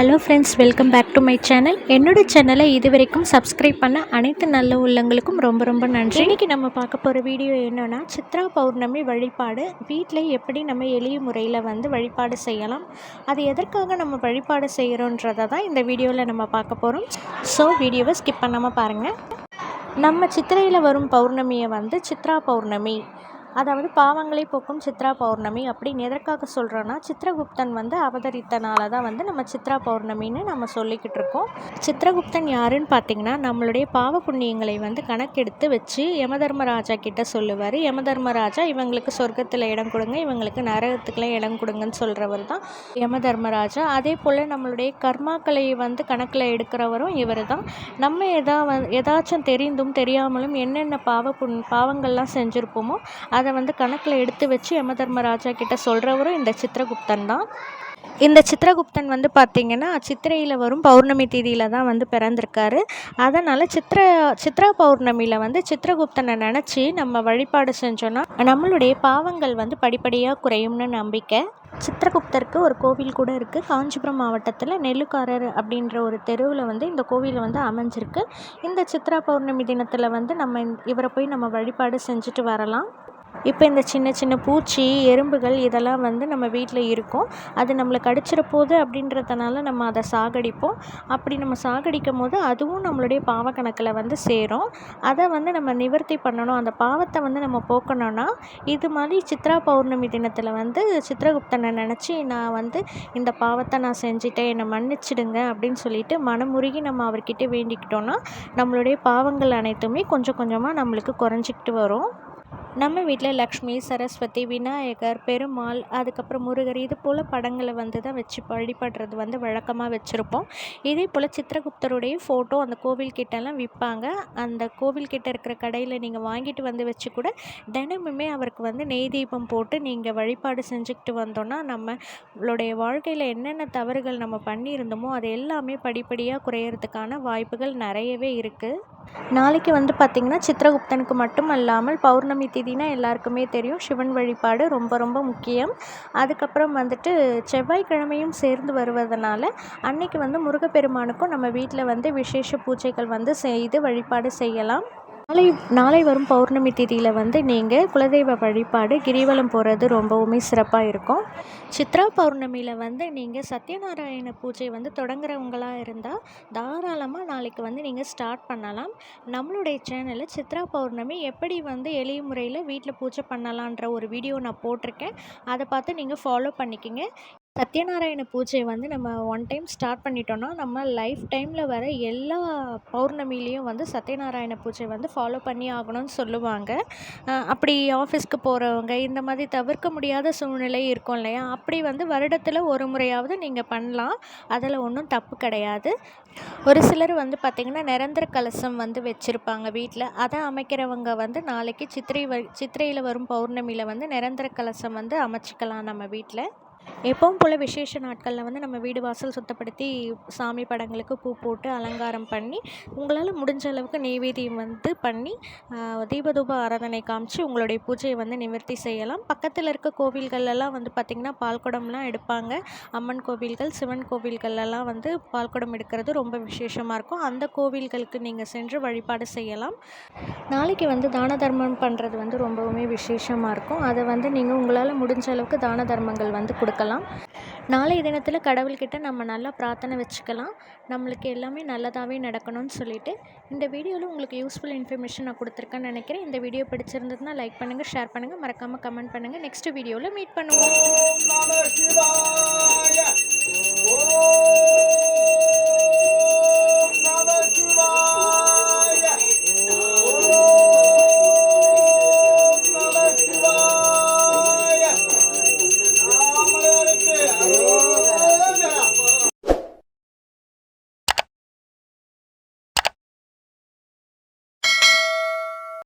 Hello friends welcome back to my channel என்னோட சேனலை இது வரைக்கும் சப்ஸ்கிரைப் பண்ண அனைத்து நல்ல உள்ளங்களுக்கும் ரொம்ப ரொம்ப நன்றி. இன்றைக்கி நம்ம பார்க்க போகிற வீடியோ என்னென்னா சித்ரா பௌர்ணமி வழிபாடு. வீட்டில் எப்படி நம்ம எளிய முறையில் வந்து வழிபாடு செய்யலாம் அது எதற்காக நம்ம வழிபாடு செய்கிறோன்றதை தான் இந்த வீடியோவில் நம்ம பார்க்க போகிறோம் ஸோ வீடியோவை ஸ்கிப் பண்ணாமல் பாருங்கள் நம்ம சித்திரையில் வரும் பௌர்ணமியை வந்து சித்ரா பௌர்ணமி அதாவது பாவங்களை போக்கும் சித்ரா பௌர்ணமி அப்படின்னு எதற்காக சொல்கிறோன்னா சித்ரகுப்தன் வந்து அவதரித்தனால தான் வந்து நம்ம சித்ரா பௌர்ணமின்னு நம்ம சொல்லிக்கிட்டு இருக்கோம். சித்ரகுப்தன் யாருன்னு பார்த்தீங்கன்னா நம்மளுடைய பாவ புண்ணியங்களை வந்து கணக்கெடுத்து வச்சு யமதர்மராஜா கிட்ட சொல்லுவார். யமதர்மராஜா இவங்களுக்கு சொர்க்கத்தில் இடம் கொடுங்க இவங்களுக்கு நரகத்துக்குலாம் இடம் கொடுங்கன்னு சொல்கிறவர் தான் யமதர்மராஜா. அதே போல் நம்மளுடைய கர்மாக்களை வந்து கணக்கில் எடுக்கிறவரும் இவர் தான். நம்ம எதா வ ஏதாச்சும் தெரிந்தும் தெரியாமலும் என்னென்ன பாவ புண் பாவங்கள்லாம் செஞ்சுருப்போமோ அதை வந்து கணக்கில் எடுத்து வச்சு யமதர்மராஜா கிட்ட சொல்கிறவரும் இந்த சித்திரகுப்தன் தான். இந்த சித்திரகுப்தன் வந்து பார்த்திங்கன்னா சித்திரையில் வரும் பௌர்ணமி தேதியில் தான் வந்து பிறந்திருக்காரு. அதனால் சித்திர சித்ரா பௌர்ணமியில் வந்து சித்திரகுப்தனை நினச்சி நம்ம வழிபாடு செஞ்சோன்னா நம்மளுடைய பாவங்கள் வந்து படிப்படியாக குறையும்னு நம்பிக்கை. சித்திரகுப்தருக்கு ஒரு கோவில் கூட இருக்குது காஞ்சிபுரம் மாவட்டத்தில் நெல்லுக்காரர் அப்படின்ற ஒரு தெருவில் வந்து இந்த கோவில் வந்து அமைஞ்சிருக்கு. இந்த சித்ரா பௌர்ணமி தினத்தில் வந்து நம்ம இவரை போய் நம்ம வழிபாடு செஞ்சுட்டு வரலாம். இப்போ இந்த சின்ன சின்ன பூச்சி எறும்புகள் இதெல்லாம் வந்து நம்ம வீட்டில் இருக்கும். அது நம்மளை கடிச்சிட போகுது அப்படின்றதுனால நம்ம அதை சாகடிப்போம். அப்படி நம்ம சாகடிக்கும் போது அதுவும் நம்மளுடைய பாவக்கணக்கில் வந்து சேரும். அதை வந்து நம்ம நிவர்த்தி பண்ணணும். அந்த பாவத்தை வந்து நம்ம போக்கணும்னா இது மாதிரி சித்ரா பௌர்ணமி தினத்தில் வந்து சித்ரகுப்தனை நினச்சி நான் வந்து இந்த பாவத்தை நான் செஞ்சுட்டேன் என்னை மன்னிச்சிடுங்க அப்படின்னு சொல்லிட்டு மனமுருகி நம்ம அவர்கிட்ட வேண்டிக்கிட்டோன்னா நம்மளுடைய பாவங்கள் அனைத்துமே கொஞ்சம் கொஞ்சமாக நம்மளுக்கு குறைஞ்சிக்கிட்டு வரும். நம்ம வீட்டில் லக்ஷ்மி சரஸ்வதி விநாயகர் பெருமாள் அதுக்கப்புறம் முருகர் இது போல் படங்களை வந்து தான் வச்சு வழிபடுறது வந்து வழக்கமாக வச்சுருப்போம். இதே போல் சித்திரகுப்தருடைய ஃபோட்டோ அந்த கோவில்கிட்டலாம் விற்பாங்க. அந்த கோவில்கிட்ட இருக்கிற கடையில் நீங்கள் வாங்கிட்டு வந்து வச்சு கூட தினமுமே அவருக்கு வந்து நெய் தீபம் போட்டு நீங்கள் வழிபாடு செஞ்சுக்கிட்டு வந்தோன்னா நம்மளுடைய வாழ்க்கையில் என்னென்ன தவறுகள் நம்ம பண்ணியிருந்தோமோ அது எல்லாமே படிப்படியாக குறையிறதுக்கான வாய்ப்புகள் நிறையவே இருக்குது நாளைக்கு வந்து பார்த்திங்கன்னா சித்திரகுப்தனுக்கு மட்டும் அல்லாமல் பௌர்ணமி திதினா எல்லாருக்குமே தெரியும். சிவன் வழிபாடு ரொம்ப ரொம்ப முக்கியம். அதுக்கப்புறம் வந்துட்டு செவ்வாய்க்கிழமையும் சேர்ந்து வருவதனால அன்னைக்கு வந்து முருகப்பெருமானுக்கும் நம்ம வீட்டில் வந்து விசேஷ பூஜைகள் வந்து செய்து வழிபாடு செய்யலாம். நாளை நாளை வரும் பௌர்ணமி திதியில் வந்து நீங்கள் குலதெய்வ வழிபாடு கிரிவலம் போகிறது ரொம்பவுமே சிறப்பாக இருக்கும். சித்ரா பௌர்ணமியில் வந்து நீங்கள் சத்யநாராயண பூஜை வந்து தொடங்குறவங்களாக இருந்தால் தாராளமாக நாளைக்கு வந்து நீங்கள் ஸ்டார்ட் பண்ணலாம். நம்மளுடைய சேனலில் சித்ரா பௌர்ணமி எப்படி வந்து எளிய முறையில் வீட்டில் பூஜை பண்ணலான்ற ஒரு வீடியோ நான் போட்டிருக்கேன். அதை பார்த்து நீங்கள் ஃபாலோ பண்ணிக்கிங்க. சத்யநாராயண பூஜை வந்து நம்ம ஒன் டைம் ஸ்டார்ட் பண்ணிட்டோன்னா நம்ம லைஃப் டைமில் வர எல்லா பௌர்ணமிலையும் வந்து சத்யநாராயண பூஜை வந்து ஃபாலோ பண்ணி ஆகணும்னு சொல்லுவாங்க. அப்படி ஆஃபீஸ்க்கு போகிறவங்க இந்த மாதிரி தவிர்க்க முடியாத சூழ்நிலை இருக்கும் இல்லையா? அப்படி வந்து வருடத்தில் ஒரு முறையாவது நீங்கள் பண்ணலாம். அதில் ஒன்றும் தப்பு கிடையாது. ஒரு சிலர் வந்து பார்த்திங்கன்னா நிரந்தர கலசம் வந்து வச்சுருப்பாங்க வீட்டில் அதை அமைக்கிறவங்க வந்து நாளைக்கு சித்திரை வ சித்திரையில் வரும் பௌர்ணமியில் வந்து நிரந்தர கலசம் வந்து அமைச்சிக்கலாம் நம்ம வீட்டில் எப்பவும் போல் விசேஷ நாட்களில் வந்து நம்ம வீடு வாசல் சுத்தப்படுத்தி சாமி படங்களுக்கு பூ போட்டு அலங்காரம் பண்ணி உங்களால் முடிஞ்ச அளவுக்கு நெய்வேத்தியம் வந்து பண்ணி தீபதூப ஆராதனை காமிச்சு உங்களுடைய பூஜையை வந்து நிவர்த்தி செய்யலாம். பக்கத்தில் இருக்க கோவில்களெல்லாம் வந்து பார்த்திங்கன்னா பால்குடம்லாம் எடுப்பாங்க. அம்மன் கோவில்கள் சிவன் கோவில்களெல்லாம் வந்து பால்குடம் எடுக்கிறது ரொம்ப விசேஷமாக இருக்கும். அந்த கோவில்களுக்கு நீங்கள் சென்று வழிபாடு செய்யலாம். நாளைக்கு வந்து தான தர்மம் பண்ணுறது வந்து ரொம்பவுமே விசேஷமாக இருக்கும். அதை வந்து நீங்கள் உங்களால் முடிஞ்ச அளவுக்கு தான தர்மங்கள் வந்து கொடுக்கலாம். நாளைய தினத்தில் கடவுள்கிட்ட நம்ம நல்லா பிரார்த்தனை வச்சுக்கலாம். நம்மளுக்கு எல்லாமே நல்லதாகவே நடக்கணும்னு சொல்லிட்டு இந்த வீடியோவில் உங்களுக்கு யூஸ்ஃபுல் இன்ஃபர்மேஷன் நான் கொடுத்துருக்கேன்னு நினைக்கிறேன். இந்த வீடியோ பிடிச்சிருந்ததுன்னா லைக் பண்ணுங்கள் ஷேர் பண்ணுங்கள் மறக்காமல் கமெண்ட் பண்ணுங்கள் நெக்ஸ்ட் வீடியோவில் மீட் பண்ணுவோம்.